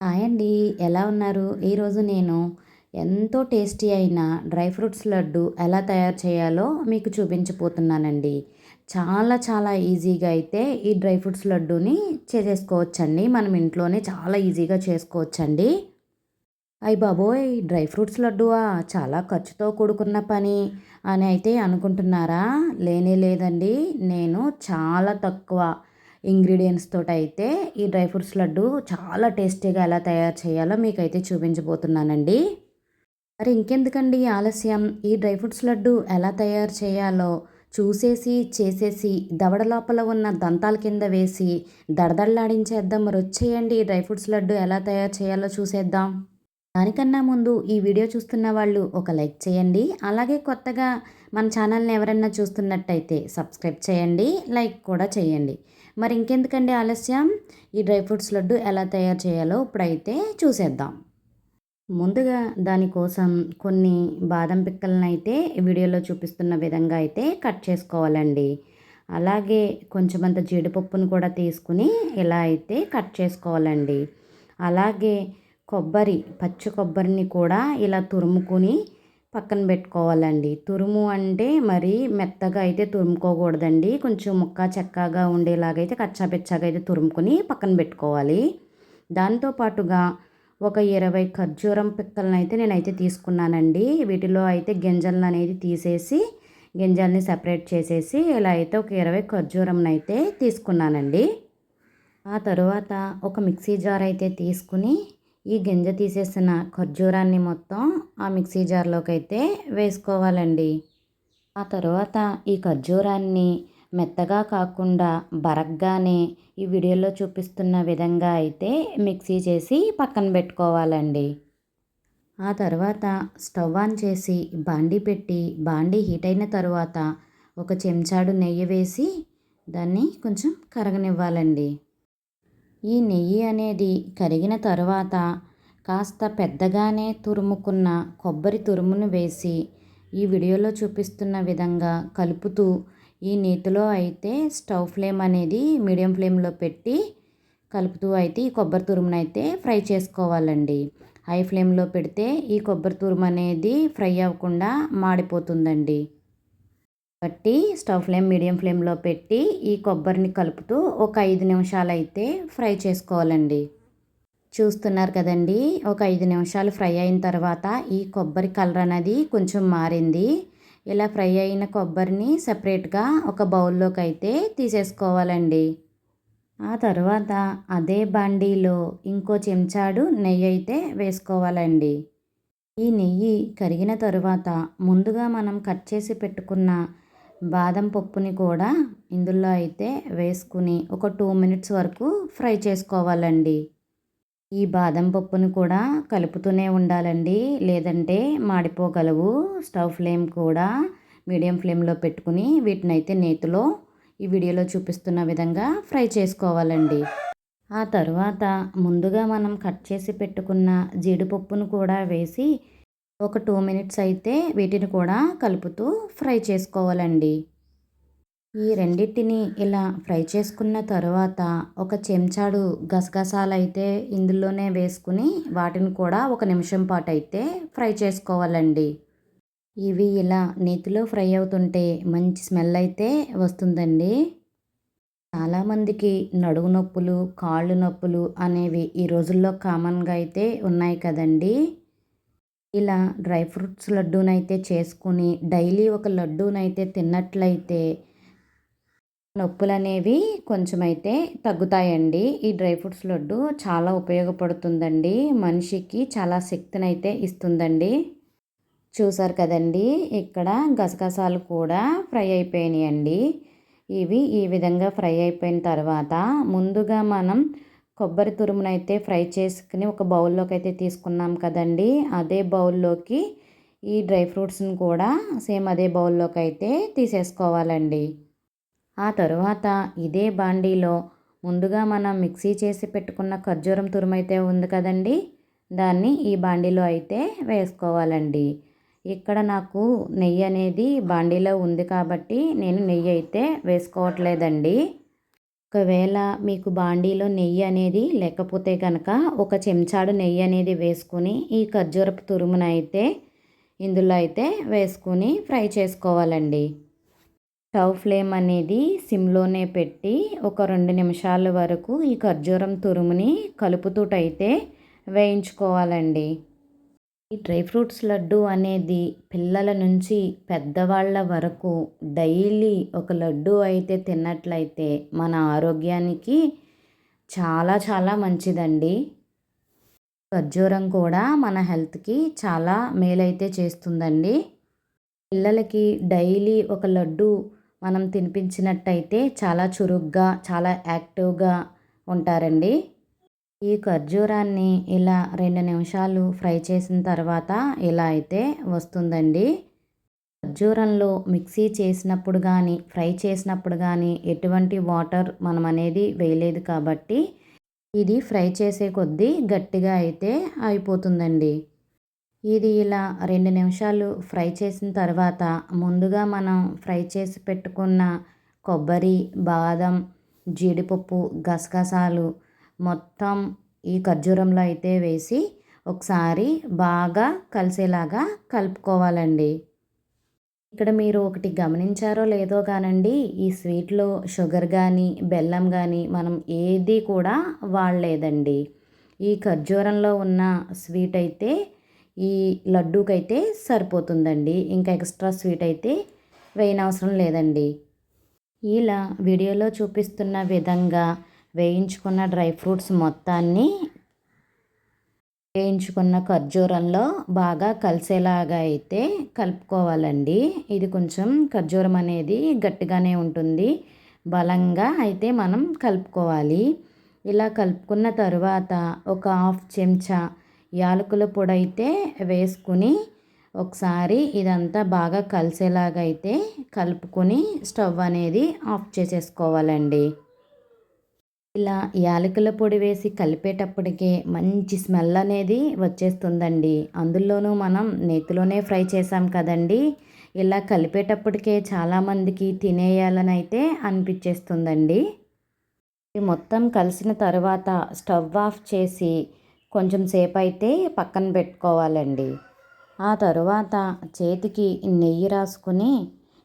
Hi అండి. ఎలా ఉన్నారు? ఈరోజు నేను ఎంతో టేస్టీ అయిన డ్రై ఫ్రూట్స్ లడ్డు ఎలా తయారు చేయాలో మీకు చూపించబోతున్నానండి. చాలా చాలా ఈజీగా అయితే ఈ డ్రై ఫ్రూట్స్ లడ్డూని చేసేసుకోవచ్చండి. మనం ఇంట్లోనే చాలా ఈజీగా చేసుకోవచ్చండి. అయ్యి బాబోయ్! డ్రై ఫ్రూట్స్ లడ్డువా? చాలా ఖర్చుతో కూడుకున్న పని అని అయితే అనుకుంటున్నారా? లేనే లేదండి. నేను చాలా తక్కువ ఇంగ్రీడియంట్స్ తోటి అయితే ఈ డ్రై ఫ్రూట్స్ లడ్డు చాలా టేస్టీగా ఎలా తయారు చేయాలో మీకైతే చూపించబోతున్నానండి. మరి ఇంకెందుకండి ఆలస్యం? ఈ డ్రై ఫ్రూట్స్ లడ్డు ఎలా తయారు చేయాలో చూసేసి చేసేసి దవడ లోపల ఉన్న దంతాల కింద వేసి దడదడలాడించేద్దాం. మరి వచ్చేయండి డ్రై ఫ్రూట్స్ లడ్డు ఎలా తయారు చేయాలో చూసేద్దాం. దానికన్నా ముందు ఈ వీడియో చూస్తున్న వాళ్ళు ఒక లైక్ చేయండి. అలాగే కొత్తగా మన ఛానల్ని ఎవరైనా చూస్తున్నట్టయితే సబ్స్క్రైబ్ చేయండి లైక్ కూడా చేయండి. మరి ఇంకెందుకండి ఆలస్యం? ఈ డ్రై ఫ్రూట్స్ లడ్డు ఎలా తయారు చేయాలో ఇప్పుడైతే చూసేద్దాం. ముందుగా దానికోసం కొన్ని బాదం పిక్కలను అయితే వీడియోలో చూపిస్తున్న విధంగా అయితే కట్ చేసుకోవాలండి. అలాగే కొంచెమంత జీడిపప్పును కూడా తీసుకుని ఇలా అయితే కట్ చేసుకోవాలండి. అలాగే కొబ్బరి పచ్చి కొబ్బరిని కూడా ఇలా తురుముకొని పక్కన పెట్టుకోవాలండి. తురుము అంటే మరి మెత్తగా అయితే తురుముకోకూడదండి. కొంచెం ముక్క చెక్కగా ఉండేలాగైతే కచ్చాపిచ్చాగా అయితే తురుముకొని పక్కన పెట్టుకోవాలి. దాంతోపాటుగా ఒక ఇరవై ఖర్జూరం పిక్కలను అయితే నేనైతే తీసుకున్నానండి. వీటిలో అయితే గింజలను అనేది తీసేసి గింజల్ని సపరేట్ చేసేసి ఇలా అయితే ఒక ఇరవై ఖర్జూరం అయితే తీసుకున్నానండి. ఆ తర్వాత ఒక మిక్సీ జార్ అయితే తీసుకుని ఈ గింజ తీసేసిన ఖర్జూరాన్ని మొత్తం ఆ మిక్సీ జార్లోకి అయితే వేసుకోవాలండి. ఆ తర్వాత ఈ ఖర్జూరాన్ని మెత్తగా కాకుండా బరగ్గానే ఈ వీడియోలో చూపిస్తున్న విధంగా అయితే మిక్సీ చేసి పక్కన పెట్టుకోవాలండి. ఆ తర్వాత స్టవ్ ఆన్ చేసి బాండీ పెట్టి బాండీ హీట్ అయిన తర్వాత ఒక చెంచాడు నెయ్యి వేసి దాన్ని కొంచెం కరగనివ్వాలండి. ఈ నెయ్యి అనేది కరిగిన తరువాత కాస్త పెద్దగానే తురుముకున్న కొబ్బరి తురుమును వేసి ఈ వీడియోలో చూపిస్తున్న విధంగా కలుపుతూ ఈ నేతిలో అయితే స్టవ్ ఫ్లేమ్ అనేది మీడియం ఫ్లేమ్లో పెట్టి కలుపుతూ అయితే ఈ కొబ్బరి తురుమును అయితే ఫ్రై చేసుకోవాలండి. హై ఫ్లేమ్లో పెడితే ఈ కొబ్బరి తురుము అనేది ఫ్రై అవ్వకుండా మాడిపోతుందండి. బట్టి స్టవ్ ఫ్లేమ్ మీడియం ఫ్లేమ్లో పెట్టి ఈ కొబ్బరిని కలుపుతూ ఒక ఐదు నిమిషాలు అయితే ఫ్రై చేసుకోవాలండి. చూస్తున్నారు కదండి ఒక ఐదు నిమిషాలు ఫ్రై అయిన తర్వాత ఈ కొబ్బరి కలర్ అనేది కొంచెం మారింది. ఇలా ఫ్రై అయిన కొబ్బరిని సపరేట్గా ఒక బౌల్లోకి అయితే తీసేసుకోవాలండి. ఆ తర్వాత అదే బండిలో ఇంకో చెంచాడు నెయ్యి అయితే వేసుకోవాలండి. ఈ నెయ్యి కరిగిన తరువాత ముందుగా మనం కట్ చేసి పెట్టుకున్న బాదం పప్పుని కూడా ఇందులో అయితే వేసుకుని ఒక టూ మినిట్స్ వరకు ఫ్రై చేసుకోవాలండి. ఈ బాదం పప్పుని కూడా కలుపుతూనే ఉండాలండి. లేదంటే మాడిపోగలవు. స్టవ్ ఫ్లేమ్ కూడా మీడియం ఫ్లేమ్లో పెట్టుకుని వీటిని అయితే నేతిలో ఈ వీడియోలో చూపిస్తున్న విధంగా ఫ్రై చేసుకోవాలండి. ఆ తర్వాత ముందుగా మనం కట్ చేసి పెట్టుకున్న జీడిపప్పును కూడా వేసి ఒక టూ మినిట్స్ అయితే వీటిని కూడా కలుపుతూ ఫ్రై చేసుకోవాలండి. ఈ రెండింటిని ఇలా ఫ్రై చేసుకున్న తర్వాత ఒక చెంచాడు గసగసాలు అయితే ఇందులోనే వేసుకుని వాటిని కూడా ఒక నిమిషం పాటు అయితే ఫ్రై చేసుకోవాలండి. ఇవి ఇలా నేతిలో ఫ్రై అవుతుంటే మంచి స్మెల్ అయితే వస్తుందండి. చాలామందికి నడుము నొప్పులు కాళ్ళు నొప్పులు అనేవి ఈ రోజుల్లో కామన్గా అయితే ఉన్నాయి కదండీ. ఇలా డ్రై ఫ్రూట్స్ లడ్డూనైతే చేసుకుని డైలీ ఒక లడ్డూనైతే తిన్నట్లయితే నొప్పులు అనేవి కొంచెం అయితే తగ్గుతాయండి. ఈ డ్రై ఫ్రూట్స్ లడ్డు చాలా ఉపయోగపడుతుందండి. మనిషికి చాలా శక్తినైతే ఇస్తుందండి. చూసారు కదండి ఇక్కడ గసగసాలు కూడా ఫ్రై అయిపోయినాయండి. ఇవి ఈ విధంగా ఫ్రై అయిపోయిన తర్వాత ముందుగా మనం కొబ్బరి తురుమునైతే ఫ్రై చేసుకుని ఒక బౌల్లోకి అయితే తీసుకున్నాం కదండి. అదే బౌల్లోకి ఈ డ్రై ఫ్రూట్స్ని కూడా సేమ్ అదే బౌల్లోకి అయితే తీసేసుకోవాలండి. ఆ తరువాత ఇదే బాండీలో ముందుగా మనం మిక్సీ చేసి పెట్టుకున్న ఖర్జూరం తురుమైతే ఉంది కదండి. దాన్ని ఈ బాండీలో అయితే వేసుకోవాలండి. ఇక్కడ నాకు నెయ్యి అనేది బాండీలో ఉంది కాబట్టి నేను నెయ్యి అయితే వేసుకోవట్లేదండి. ఒకవేళ మీకు బాండీలో నెయ్యి అనేది లేకపోతే కనుక ఒక చెంచాడు నెయ్యి అనేది వేసుకొని ఈ ఖర్జూరపు తురుమునైతే ఇందులో అయితే వేసుకొని ఫ్రై చేసుకోవాలండి. స్టవ్ ఫ్లేమ్ అనేది సిమ్లోనే పెట్టి ఒక రెండు నిమిషాల వరకు ఈ ఖర్జూరం తురుముని కలుపుతూటైతే వేయించుకోవాలండి. ఈ డ్రై ఫ్రూట్స్ లడ్డు అనేది పిల్లల నుంచి పెద్దవాళ్ళ వరకు డైలీ ఒక లడ్డు అయితే తిన్నట్లయితే మన ఆరోగ్యానికి చాలా చాలా మంచిదండి. ఖర్జూరం కూడా మన హెల్త్కి చాలా మేలైతే చేస్తుందండి. పిల్లలకి డైలీ ఒక లడ్డు మనం తినిపించినట్టయితే చాలా చురుగ్గా చాలా యాక్టివ్గా ఉంటారండి. ఈ ఖర్జూరాన్ని ఇలా రెండు నిమిషాలు ఫ్రై చేసిన తర్వాత ఇలా అయితే వస్తుందండి. ఖర్జూరంలో మిక్సీ చేసినప్పుడు కానీ ఫ్రై చేసినప్పుడు కానీ ఎటువంటి వాటర్ మనం అనేది వేయలేదు కాబట్టి ఇది ఫ్రై చేసే కొద్దీ గట్టిగా అయితే అయిపోతుందండి. ఇది ఇలా రెండు నిమిషాలు ఫ్రై చేసిన తర్వాత ముందుగా మనం ఫ్రై చేసి పెట్టుకున్న కొబ్బరి బాదం జీడిపప్పు గసగసాలు మొత్తం ఈ ఖర్జూరంలో అయితే వేసి ఒకసారి బాగా కలిసేలాగా కలుపుకోవాలండి. ఇక్కడ మీరు ఒకటి గమనించారో లేదో కానండి ఈ స్వీట్లో షుగర్ కానీ బెల్లం కానీ మనం ఏది కూడా వాడలేదండి. ఈ ఖర్జూరంలో ఉన్న స్వీట్ అయితే ఈ లడ్డూకైతే సరిపోతుందండి. ఇంకా ఎక్స్ట్రా స్వీట్ అయితే వేయనవసరం లేదండి. ఇలా వీడియోలో చూపిస్తున్న విధంగా వేయించుకున్న డ్రై ఫ్రూట్స్ మొత్తాన్ని వేయించుకున్న ఖర్జూరంలో బాగా కలిసేలాగా అయితే కలుపుకోవాలండి. ఇది కొంచెం ఖర్జూరం అనేది గట్టిగానే ఉంటుంది. బలంగా అయితే మనం కలుపుకోవాలి. ఇలా కలుపుకున్న తరువాత ఒక హాఫ్ చెంచా యాలకుల పొడి అయితే వేసుకుని ఒకసారి ఇదంతా బాగా కలిసేలాగా అయితే కలుపుకొని స్టవ్ అనేది ఆఫ్ చేసేసుకోవాలండి. ఇలా యాలకుల పొడి వేసి కలిపేటప్పటికే మంచి స్మెల్ అనేది వచ్చేస్తుందండి. అందులోనూ మనం నేతిలోనే ఫ్రై చేసాం కదండి. ఇలా కలిపేటప్పటికే చాలామందికి తినేయాలని అయితే అనిపించేస్తుందండి మొత్తం కలిసిన తర్వాత స్టవ్ ఆఫ్ చేసి కొంచెం సేపు అయితే పక్కన పెట్టుకోవాలండి. ఆ తరువాత చేతికి నెయ్యి రాసుకుని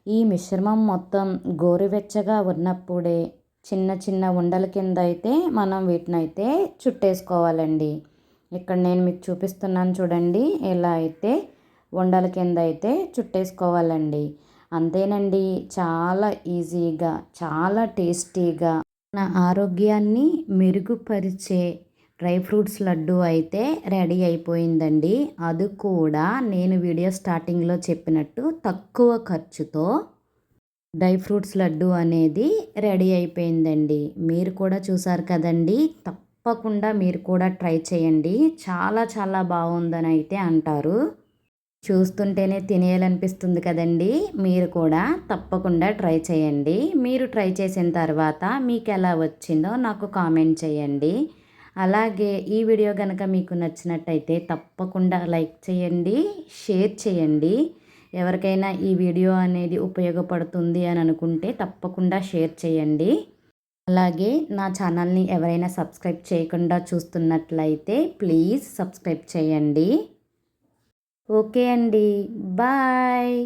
ఈ మిశ్రమం మొత్తం గోరువెచ్చగా ఉన్నప్పుడే చిన్న చిన్న ఉండల కింద అయితే మనం వీటిని అయితే చుట్టేసుకోవాలండి. ఇక్కడ నేను మీకు చూపిస్తున్నాను చూడండి ఎలా అయితే ఉండల కింద అయితే చుట్టేసుకోవాలండి. అంతేనండి చాలా ఈజీగా చాలా టేస్టీగా నా ఆరోగ్యాన్ని మెరుగుపరిచే డ్రై ఫ్రూట్స్ లడ్డు అయితే రెడీ అయిపోయిందండి. అది కూడా నేను వీడియో స్టార్టింగ్లో చెప్పినట్టు తక్కువ ఖర్చుతో డ్రై ఫ్రూట్స్ లడ్డు అనేది రెడీ అయిపోయిందండి. మీరు కూడా చూసారు కదండి. తప్పకుండా మీరు కూడా ట్రై చేయండి. చాలా చాలా బాగుందని అయితే అంటారు. చూస్తుంటేనే తినేయాలనిపిస్తుంది కదండి. మీరు కూడా తప్పకుండా ట్రై చేయండి. మీరు ట్రై చేసిన తర్వాత మీకు ఎలా వచ్చిందో నాకు కామెంట్ చేయండి. అలాగే ఈ వీడియో కనుక మీకు నచ్చినట్టయితే తప్పకుండా లైక్ చేయండి షేర్ చేయండి. ఎవరికైనా ఈ వీడియో అనేది ఉపయోగపడుతుంది అని అనుకుంటే తప్పకుండా షేర్ చేయండి. అలాగే నా ఛానల్ని ఎవరైనా సబ్స్క్రైబ్ చేయకుండా చూస్తున్నట్లయితే ప్లీజ్ సబ్స్క్రైబ్ చేయండి. ఓకే అండి. బాయ్.